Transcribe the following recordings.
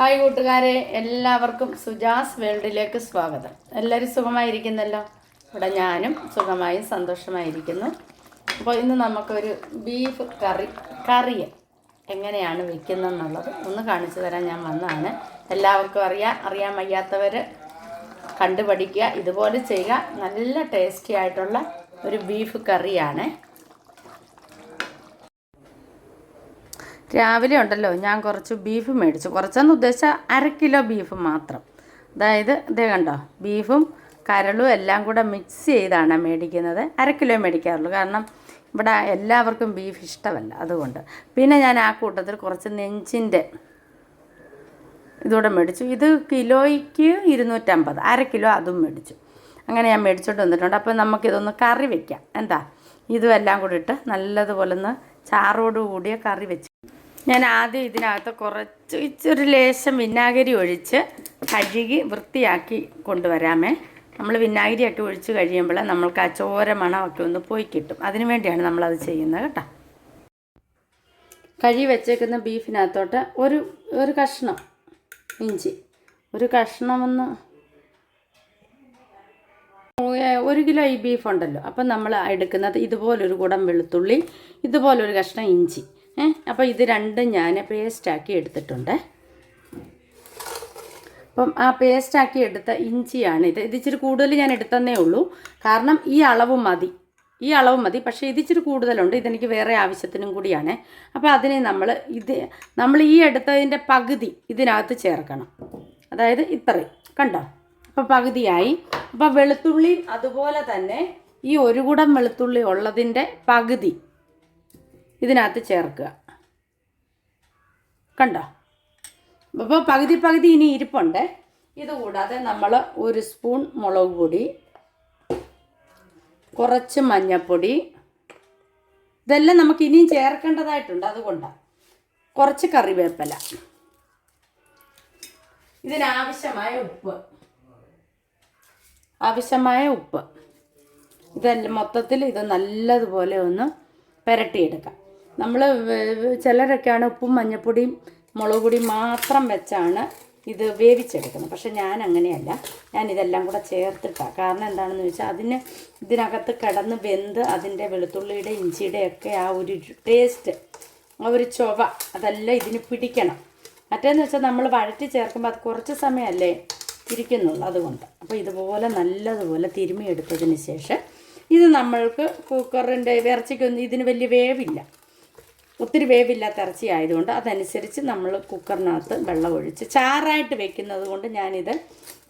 Hi കൂട്ടുകാരെ എല്ലാവർക്കും സുജാസ് വേൾഡിലേക്ക് സ്വാഗതം. എല്ലാവരും സുഖമായിരിക്കുന്നല്ലോ? ഇവിടെ ഞാനും സുഖമായും സന്തോഷമായിരിക്കുന്നു. അപ്പോൾ ഇന്ന് നമുക്കൊരു ബീഫ് കറി കറി എങ്ങനെയാണ് വെക്കുന്നതെന്നുള്ളത് ഒന്ന് കാണിച്ചു തരാൻ ഞാൻ വന്നതാണ്. എല്ലാവർക്കും അറിയാം അറിയാൻ വയ്യാത്തവർ കണ്ടുപഠിക്കുക. ഇതുപോലെ ചെയ്യുക. നല്ല ടേസ്റ്റി ആയിട്ടുള്ള ഒരു ബീഫ് കറിയാണ്. രാവിലെ ഉണ്ടല്ലോ ഞാൻ കുറച്ച് ബീഫ് മേടിച്ചു. കുറച്ചെന്ന് ഉദ്ദേശിച്ചാൽ അര കിലോ ബീഫ് മാത്രം. അതായത് ഇതേ കണ്ടോ ബീഫും കരളും എല്ലാം കൂടെ മിക്സ് ചെയ്താണ് മേടിക്കുന്നത്. അര കിലോ മേടിക്കാറുള്ളൂ. കാരണം ഇവിടെ എല്ലാവർക്കും ബീഫ് ഇഷ്ടമല്ല അതുകൊണ്ട്. പിന്നെ ഞാൻ ആ കൂട്ടത്തിൽ കുറച്ച് നെഞ്ചിന്റെ ഇതൂടെ മേടിച്ചു. ഇത് കിലോയ്ക്ക് ഇരുന്നൂറ്റമ്പത് അര കിലോ അതും മേടിച്ചു. അങ്ങനെ ഞാൻ മേടിച്ചോണ്ട് വന്നിട്ടുണ്ട്. അപ്പോൾ നമുക്കിതൊന്ന് കറി വെക്കാം. എന്താ? ഇതും എല്ലാം കൂടി ഇട്ട് നല്ലതുപോലെ ഒന്ന് ചാറോട് കൂടിയ കറി വെച്ച് ഞാൻ ആദ്യം ഇതിനകത്ത് കുറച്ച് ഇച്ചൊരു ലേശം വിനാഗിരി ഒഴിച്ച് കഴുകി വൃത്തിയാക്കി കൊണ്ടുവരാമേ. നമ്മൾ വിനാഗിരിയൊക്കെ ഒഴിച്ച് കഴിയുമ്പോൾ നമ്മൾക്ക് ആ ചോര മണമൊക്കെ ഒന്ന് പോയി കിട്ടും. അതിനു വേണ്ടിയാണ് നമ്മളത് ചെയ്യുന്നത് കേട്ടോ. കഴുകി വെച്ചേക്കുന്ന ബീഫിനകത്തോട്ട് ഒരു ഒരു കഷ്ണം ഇഞ്ചി. ഒരു കഷ്ണമെന്ന് ഒരു കിലോ ഈ ബീഫ് ഉണ്ടല്ലോ അപ്പം നമ്മൾ എടുക്കുന്നത് ഇതുപോലൊരു കുടം വെളുത്തുള്ളി ഇതുപോലൊരു കഷ്ണം ഇഞ്ചി. അപ്പോൾ ഇത് രണ്ടും ഞാൻ പേസ്റ്റാക്കി എടുത്തിട്ടുണ്ട്. അപ്പം ആ പേസ്റ്റാക്കി എടുത്ത ഇഞ്ചിയാണ് ഇത്. ഇത് ഇച്ചിരി കൂടുതൽ ഞാൻ എടുത്തന്നേ ഉള്ളൂ. കാരണം ഈ അളവ് മതി. ഈ അളവ് മതി. പക്ഷേ ഇതിച്ചിരി കൂടുതലുണ്ട്. ഇതെനിക്ക് വേറെ ആവശ്യത്തിനും കൂടിയാണ്. അപ്പോൾ അതിനെ നമ്മൾ ഇത് നമ്മൾ ഈ എടുത്തതിന്റെ പകുതി ഇതിനകത്ത് ചേർക്കണം. അതായത് ഇത്രയും. കണ്ടോ? അപ്പോൾ പകുതിയായി. അപ്പോൾ വെളുത്തുള്ളി അതുപോലെ തന്നെ ഈ ഒരു കുടം വെളുത്തുള്ളി ഉള്ളതിന്റെ പകുതി ഇതിനകത്ത് ചേർക്കുക. കണ്ടോ? അപ്പോൾ പകുതി പകുതി ഇനി ഇരിപ്പുണ്ട്. ഇതുകൂടാതെ നമ്മൾ ഒരു സ്പൂൺ മുളക് പൊടി കുറച്ച് മഞ്ഞൾപ്പൊടി ഇതെല്ലാം നമുക്ക് ഇനിയും ചേർക്കേണ്ടതായിട്ടുണ്ട് അതുകൊണ്ടാണ് കുറച്ച് കറിവേപ്പില. ഇതിനാവശ്യമായ ഉപ്പ്. ആവശ്യമായ ഉപ്പ്. ഇതെല്ലാം മൊത്തത്തിൽ ഇത് നല്ലതുപോലെ ഒന്ന് പുരട്ടിയെടുക്കാം. നമ്മൾ ചിലരൊക്കെയാണ് ഉപ്പും മഞ്ഞൾപ്പൊടിയും മുളക് പൊടിയും മാത്രം വെച്ചാണ് ഇത് വേവിച്ചെടുക്കുന്നത്. പക്ഷെ ഞാൻ അങ്ങനെയല്ല ഞാൻ ഇതെല്ലാം കൂടെ ചേർത്തിട്ടാണ് കാരണം എന്താണെന്ന് വെച്ചാൽ അതിന് ഇതിനകത്ത് കിടന്ന് വെന്ത് അതിന്റെ വെളുത്തുള്ളിയുടെ ഇഞ്ചിയുടെ ഒക്കെ ആ ഒരു ടേസ്റ്റ് ആ ഒരു ചൊവ അതെല്ലാം ഇതിന് പിടിക്കണം. മറ്റേന്ന് വെച്ചാൽ നമ്മൾ വഴറ്റി ചേർക്കുമ്പോൾ അത് കുറച്ച് സമയമല്ലേ ഇരിക്കുന്നുള്ളൂ അതുകൊണ്ട്. അപ്പോൾ ഇതുപോലെ നല്ലതുപോലെ തിരുമിയെടുത്തതിന് ശേഷം ഇത് നമ്മൾക്ക് കുക്കറിന്റെ ഇറച്ചിക്കൊന്നും ഇതിന് വലിയ വേവില്ല. ഒത്തിരി വേവില്ലാത്ത ഇറച്ചി ആയതുകൊണ്ട് അതനുസരിച്ച് നമ്മൾ കുക്കറിനകത്ത് വെള്ളം ഒഴിച്ച് ചാറായിട്ട് വെക്കുന്നത് കൊണ്ട് ഞാനിത്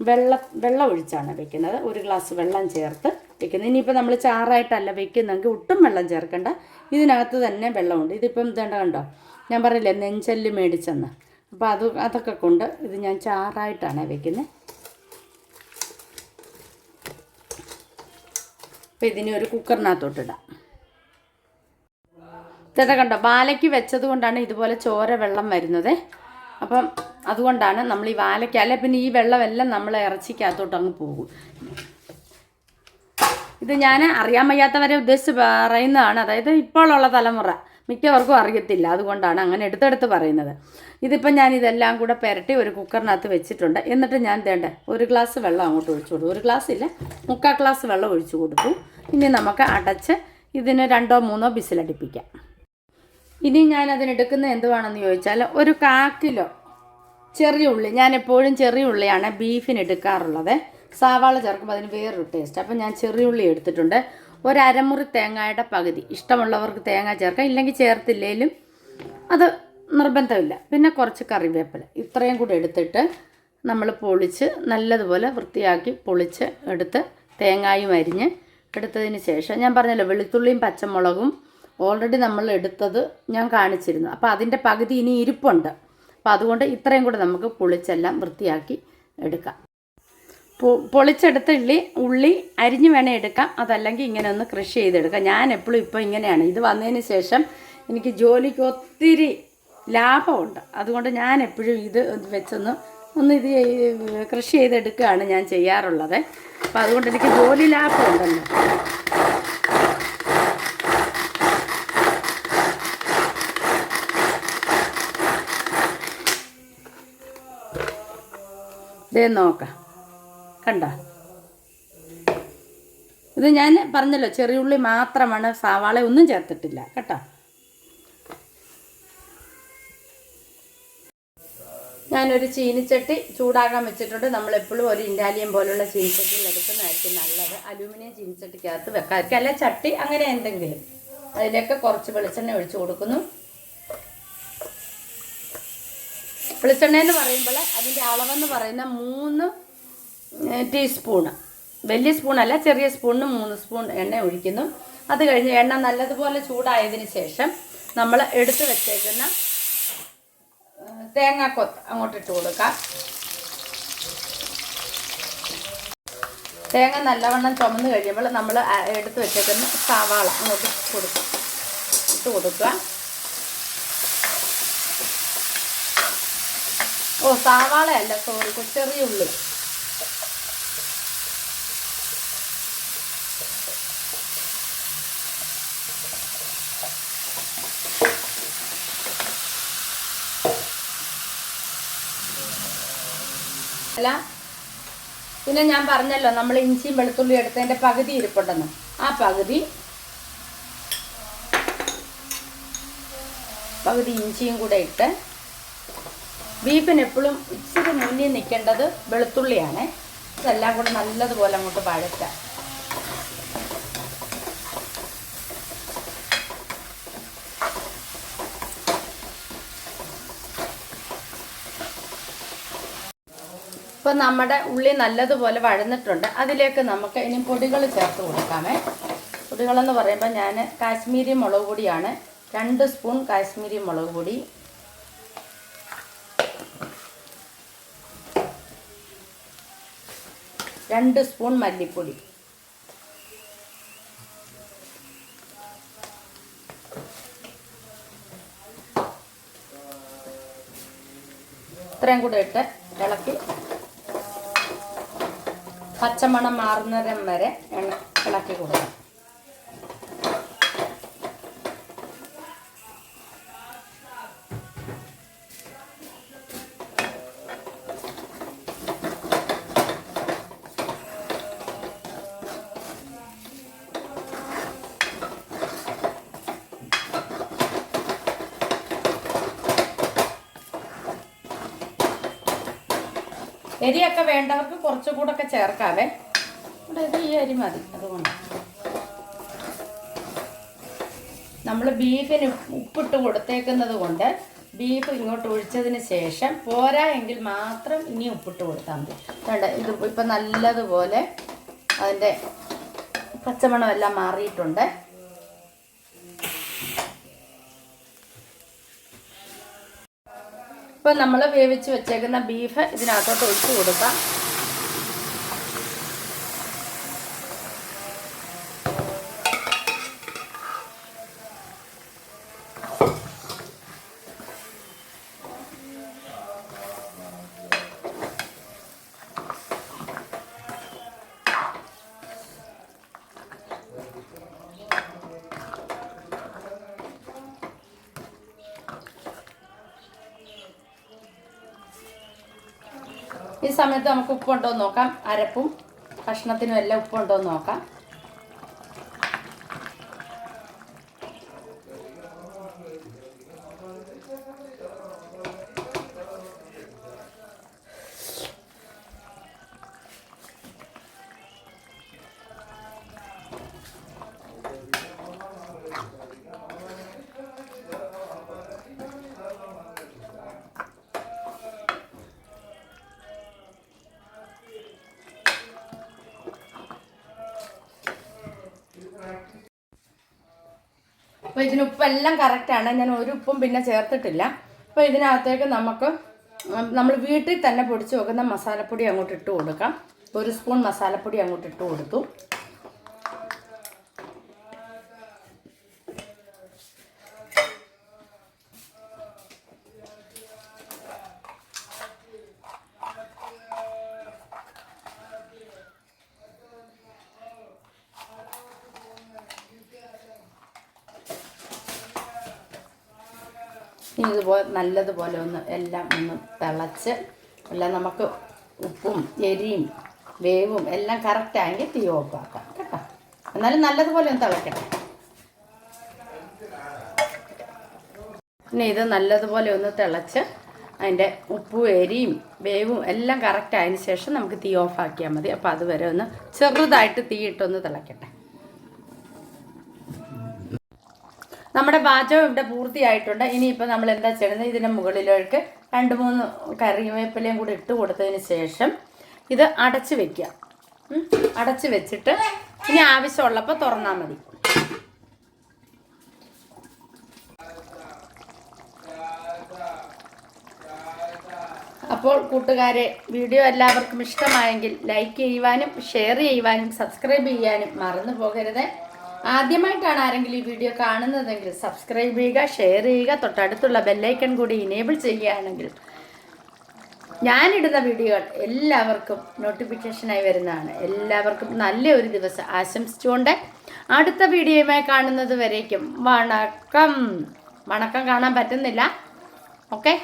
വെള്ള വെള്ളം ഒഴിച്ചാണ് വെക്കുന്നത്. ഒരു ഗ്ലാസ് വെള്ളം ചേർത്ത് വെക്കുന്നത്. ഇനിയിപ്പോൾ നമ്മൾ ചാറായിട്ടല്ല വെക്കുന്നെങ്കിൽ ഒട്ടും വെള്ളം ചേർക്കണ്ട. ഇതിനകത്ത് തന്നെ വെള്ളമുണ്ട്. ഇതിപ്പം ഇതേണ്ട കണ്ടോ? ഞാൻ പറയില്ലേ നെഞ്ചല്ല് മേടിച്ചെന്ന്. അപ്പോൾ അത് അതൊക്കെ കൊണ്ട് ഇത് ഞാൻ ചാറായിട്ടാണ് വെക്കുന്നത്. അപ്പോൾ ഇതിനെ ഒരു കുക്കറിനകത്തോട്ടിടാം ചേട്ടാ കണ്ടോ വാലയ്ക്ക് വെച്ചത് കൊണ്ടാണ് ഇതുപോലെ ചോര വെള്ളം വരുന്നത്. അപ്പം അതുകൊണ്ടാണ് നമ്മൾ ഈ വാലയ്ക്ക് അല്ലെ പിന്നെ ഈ വെള്ളമെല്ലാം നമ്മൾ ഇറച്ചിക്കകത്തോട്ട് അങ്ങ് പോകും. ഇത് ഞാൻ അറിയാൻ വയ്യാത്തവരെ ഉദ്ദേശിച്ച് പറയുന്നതാണ്. അതായത് ഇപ്പോഴുള്ള തലമുറ മിക്കവർക്കും അറിയത്തില്ല. അതുകൊണ്ടാണ് അങ്ങനെ എടുത്തെടുത്ത് പറയുന്നത്. ഇതിപ്പം ഞാൻ ഇതെല്ലാം കൂടെ പുരട്ടി ഒരു കുക്കറിനകത്ത് വെച്ചിട്ടുണ്ട്. എന്നിട്ട് ഞാൻ തേണ്ട ഒരു ഗ്ലാസ് വെള്ളം അങ്ങോട്ട് ഒഴിച്ചു കൊടുത്തു. ഒരു ഗ്ലാസ് ഇല്ല മുക്കാൽ ഗ്ലാസ് വെള്ളം ഒഴിച്ചു കൊടുത്തു. ഇനി നമുക്ക് അടച്ച് ഇതിന് രണ്ടോ മൂന്നോ ബിസിലടിപ്പിക്കാം. ഇനി ഞാൻ അതിനെടുക്കുന്ന എന്തുവാണെന്ന് ചോദിച്ചാൽ ഒരു കാ കിലോ ചെറിയ ഉള്ളി ഞാൻ എപ്പോഴും ചെറിയ ഉള്ളിയാണ് ബീഫിന് എടുക്കാറുള്ളത്. സവാള ചേർക്കുമ്പോൾ അതിന് വേറൊരു ടേസ്റ്റ് അപ്പം ഞാൻ ചെറിയ ഉള്ളി എടുത്തിട്ടുണ്ട്. ഒരു അരമുറി തേങ്ങയുടെ പകുതി. ഇഷ്ടമുള്ളവർക്ക് തേങ്ങ ചേർക്കാം. ഇല്ലെങ്കിൽ ചേർത്തില്ലേലും അത് നിർബന്ധമില്ല. പിന്നെ കുറച്ച് കറിവേപ്പില. ഇത്രയും കൂടി എടുത്തിട്ട് നമ്മൾ പൊളിച്ച് നല്ലതുപോലെ വൃത്തിയാക്കി പൊളിച്ച് എടുത്ത് തേങ്ങായും അരിഞ്ഞ് എടുത്തതിന് ശേഷം ഞാൻ പറഞ്ഞല്ലോ വെളുത്തുള്ളിയും പച്ചമുളകും ഓൾറെഡി നമ്മൾ എടുത്തത് ഞാൻ കാണിച്ചിരുന്നു. അപ്പോൾ അതിന്റെ പകുതി ഇനി ഇരിപ്പുണ്ട്. അപ്പോൾ അതുകൊണ്ട് ഇത്രയും കൂടെ നമുക്ക് പൊളിച്ചെല്ലാം വൃത്തിയാക്കി എടുക്കാം. പൊളിച്ചെടുത്ത ഉള്ളി ഉള്ളി അരിഞ്ഞ് വേണേൽ എടുക്കാം. അതല്ലെങ്കിൽ ഇങ്ങനെ ഒന്ന് കൃഷി ചെയ്തെടുക്കാം. ഞാൻ എപ്പോഴും ഇപ്പോൾ ഇങ്ങനെയാണ്. ഇത് വന്നതിന് ശേഷം എനിക്ക് ജോലിക്ക് ഒത്തിരി ലാഭമുണ്ട്. അതുകൊണ്ട് ഞാൻ എപ്പോഴും ഇത് വെച്ചൊന്ന് ഒന്ന് ഇത് കൃഷി ചെയ്തെടുക്കുകയാണ് ഞാൻ ചെയ്യാറുള്ളത്. അപ്പോൾ അതുകൊണ്ട് എനിക്ക് ജോലി ലാഭമുണ്ടല്ലോ. ദേ നോക്കാം. കണ്ട? ഇത് ഞാൻ പറഞ്ഞല്ലോ ചെറിയ ഉള്ളി മാത്രമാണ് സവാള ഒന്നും ചേർത്തിട്ടില്ല. കേട്ടോ? ഞാനൊരു ചീനിച്ചട്ടി ചൂടാകാൻ വെച്ചിട്ടുണ്ട്. നമ്മളെപ്പോഴും ഒരു ഇൻഡാലിയം പോലുള്ള ചീനിച്ചട്ടിയിൽ എടുക്കുന്നതായിരിക്കും നല്ലത്. അലൂമിനിയം ചീനിച്ചട്ടിക്കകത്ത് വെക്കാതിരിക്കും. അല്ലെ ചട്ടി അങ്ങനെ എന്തെങ്കിലും. അതിലേക്ക് കുറച്ച് വെളിച്ചെണ്ണ ഒഴിച്ചു കൊടുക്കുന്നു. വെളിച്ചെണ്ണ എന്ന് പറയുമ്പോൾ അതിന്റെ അളവെന്ന് പറയുന്ന മൂന്ന് ടീസ്പൂണ്. വലിയ സ്പൂണല്ല ചെറിയ സ്പൂണിന് മൂന്ന് സ്പൂൺ എണ്ണ ഒഴിക്കുന്നു. അത് കഴിഞ്ഞ് എണ്ണ നല്ലതുപോലെ ചൂടായതിന് ശേഷം നമ്മൾ എടുത്തു വെച്ചേക്കുന്ന തേങ്ങാക്കൊത്ത് അങ്ങോട്ട് ഇട്ട് കൊടുക്കാം. തേങ്ങ നല്ലവണ്ണം ചുമന്ന് കഴിയുമ്പോൾ നമ്മൾ എടുത്ത് വെച്ചേക്കുന്ന സവാള അങ്ങോട്ട് കൊടുക്കും. ഇട്ട് കൊടുക്കുക. ഓ സവാളയല്ല സോറി ചെറിയ ഉള്ളി. അല്ല പിന്നെ ഞാൻ പറഞ്ഞല്ലോ നമ്മൾ ഇഞ്ചിയും വെളുത്തുള്ളി എടുത്തതിന്റെ പകുതി ഇരിപ്പുണ്ടെന്ന്. ആ പകുതി പകുതി ഇഞ്ചിയും കൂടെ ഇട്ട് ബീഫിന് എപ്പോഴും ഇച്ചിരി മുന്നിൽ നിൽക്കേണ്ടത് വെളുത്തുള്ളിയാണ്. ഇതെല്ലാം കൂടെ നല്ലതുപോലെ അങ്ങോട്ട് വഴറ്റാം. ഇപ്പം നമ്മുടെ ഉള്ളി നല്ലതുപോലെ വഴന്നിട്ടുണ്ട്. അതിലേക്ക് നമുക്ക് ഇനി പൊടികൾ ചേർത്ത് കൊടുക്കാമേ. പൊടികളെന്ന് പറയുമ്പോൾ ഞാൻ കാശ്മീരി മുളക് പൊടിയാണ്. രണ്ട് സ്പൂൺ കാശ്മീരി മുളക് പൊടി. രണ്ട് സ്പൂൺ മല്ലിപ്പൊടി. ഇത്രയും കൂടെ ഇട്ട് ഇളക്കി. പച്ചമണം മാറുന്നരം വരെ ഇളക്കി കൊടുക്കാം എരിയൊക്കെ വേണ്ടവർക്ക് കുറച്ചുകൂടെ ഒക്കെ ചേർക്കാവേ ഈ അരി മതി അതുകൊണ്ട്. നമ്മൾ ബീഫിന് ഉപ്പിട്ട് കൊടുത്തേക്കുന്നത് കൊണ്ട് ബീഫ് ഇങ്ങോട്ട് ഒഴിച്ചതിന് ശേഷം പോരാ എങ്കിൽ മാത്രം ഇനി ഉപ്പിട്ട് കൊടുത്താൽ മതി. വേണ്ട ഇത് ഇപ്പം നല്ലതുപോലെ അതിന്റെ പച്ചമണമെല്ലാം മാറിയിട്ടുണ്ട്. ഇപ്പം നമ്മൾ വേവിച്ച് വെച്ചേക്കുന്ന ബീഫ് ഇതിനകത്തോട്ട് ഒഴിച്ച് കൊടുക്കാം. ഈ സമയത്ത് നമുക്ക് ഉപ്പുണ്ടോ എന്ന് നോക്കാം. അരപ്പും കഷ്ണത്തിനും എല്ലാം ഉപ്പുണ്ടോ എന്ന് നോക്കാം. അപ്പോൾ ഇതിന് ഉപ്പെല്ലാം കറക്റ്റാണ് ഞാൻ ഒരു ഉപ്പും പിന്നെ ചേർത്തിട്ടില്ല. അപ്പോൾ ഇതിനകത്തേക്ക് നമുക്ക് നമ്മൾ വീട്ടിൽ തന്നെ പൊടിച്ച് വെക്കുന്ന മസാലപ്പൊടി അങ്ങോട്ട് ഇട്ട് കൊടുക്കാം. ഒരു സ്പൂൺ മസാലപ്പൊടി അങ്ങോട്ട് ഇട്ട് കൊടുത്തു. ഇനി ഇതുപോലെ നല്ലതുപോലെ ഒന്ന് എല്ലാം ഒന്ന് തിളച്ച് എല്ലാം നമുക്ക് ഉപ്പും എരിയും വേവും എല്ലാം കറക്റ്റായെങ്കിൽ തീ ഓഫാക്കാം കേട്ടോ? എന്നാലും നല്ലതുപോലെ ഒന്ന് തിളക്കട്ടെ. പിന്നെ ഇത് നല്ലതുപോലെ ഒന്ന് തിളച്ച് അതിന്റെ ഉപ്പും എരിയും വേവും എല്ലാം കറക്റ്റ് ആയതിന് ശേഷം നമുക്ക് തീ ഓഫാക്കിയാൽ മതി. അപ്പോൾ അതുവരെ ഒന്ന് ചെറുതായിട്ട് തീ ഇട്ടൊന്ന് തിളക്കട്ടെ. നമ്മുടെ പാചകം ഇവിടെ പൂർത്തിയായിട്ടുണ്ട്. ഇനിയിപ്പോൾ നമ്മൾ എന്താ ചെയ്യുന്നത് ഇതിന്റെ മുകളിലേക്ക് രണ്ട് മൂന്ന് കറിവേപ്പിലയും കൂടി ഇട്ട് കൊടുത്തതിന് ശേഷം ഇത് അടച്ച് വെക്കുക. അടച്ച് വെച്ചിട്ട് ഇനി ആവശ്യമുള്ളപ്പോൾ തുറന്നാൽ മതി. അപ്പോൾ കൂട്ടുകാരെ വീഡിയോ എല്ലാവർക്കും ഇഷ്ടമായെങ്കിൽ ലൈക്ക് ചെയ്യുവാനും ഷെയർ ചെയ്യുവാനും സബ്സ്ക്രൈബ് ചെയ്യാനും മറന്നു പോകരുത്. ആദ്യമായിട്ടാണ് ആരെങ്കിലും ഈ വീഡിയോ കാണുന്നതെങ്കിൽ സബ്സ്ക്രൈബ് ചെയ്യുക ഷെയർ ചെയ്യുക തൊട്ടടുത്തുള്ള ബെല്ലൈക്കൺ കൂടി ഇനേബിൾ ചെയ്യുകയാണെങ്കിൽ ഞാനിടുന്ന വീഡിയോകൾ എല്ലാവർക്കും നോട്ടിഫിക്കേഷനായി വരുന്നതാണ്. എല്ലാവർക്കും നല്ല ഒരു ദിവസം ആശംസിച്ചുകൊണ്ട് അടുത്ത വീഡിയോയുമായി കാണുന്നത് വരേക്കും. വണക്കം. വണക്കം കാണാൻ പറ്റുന്നില്ല. ഓക്കെ